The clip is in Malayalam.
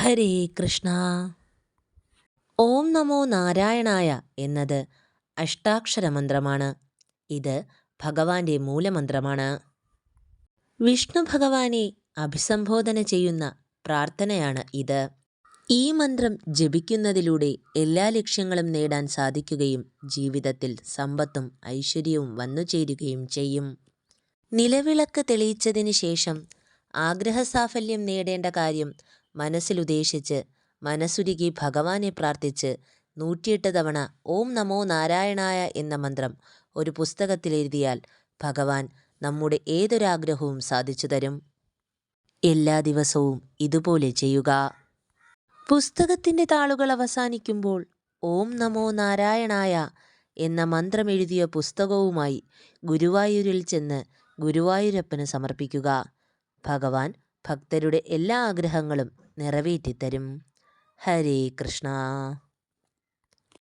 ഹരേ കൃഷ്ണ. ഓം നമോ നാരായണായ എന്നത് അഷ്ടാക്ഷര മന്ത്രമാണ് ഇത് ഭഗവാന്റെ മൂലമന്ത്രമാണ്. വിഷ്ണു ഭഗവാനെ അഭിസംബോധന ചെയ്യുന്ന പ്രാർത്ഥനയാണ് ഇത്. ഈ മന്ത്രം ജപിക്കുന്നതിലൂടെ എല്ലാ ലക്ഷ്യങ്ങളും നേടാൻ സാധിക്കുകയും ജീവിതത്തിൽ സമ്പത്തും ഐശ്വര്യവും വന്നുചേരുകയും ചെയ്യും. നിലവിളക്ക് തെളിയിച്ചതിന് ശേഷം ആഗ്രഹസാഫല്യം നേടേണ്ട കാര്യം മനസ്സിലുദ്ദേശിച്ച് മനസ്സുരുകി ഭഗവാനെ പ്രാർത്ഥിച്ച് നൂറ്റിയെട്ട് തവണ ഓം നമോ നാരായണായ എന്ന മന്ത്രം ഒരു പുസ്തകത്തിലെഴുതിയാൽ ഭഗവാൻ നമ്മുടെ ഏതൊരാഗ്രഹവും സാധിച്ചു തരും. എല്ലാ ദിവസവും ഇതുപോലെ ചെയ്യുക. പുസ്തകത്തിന്റെ താളുകൾ അവസാനിക്കുമ്പോൾ ഓം നമോ നാരായണായ എന്ന മന്ത്രം എഴുതിയ പുസ്തകവുമായി ഗുരുവായൂരിൽ ചെന്ന് ഗുരുവായൂരപ്പന് സമർപ്പിക്കുക. ഭഗവാൻ ഭക്തരുടെ എല്ലാ ആഗ്രഹങ്ങളും നിറവേറ്റിത്തരും. ഹരേ കൃഷ്ണ.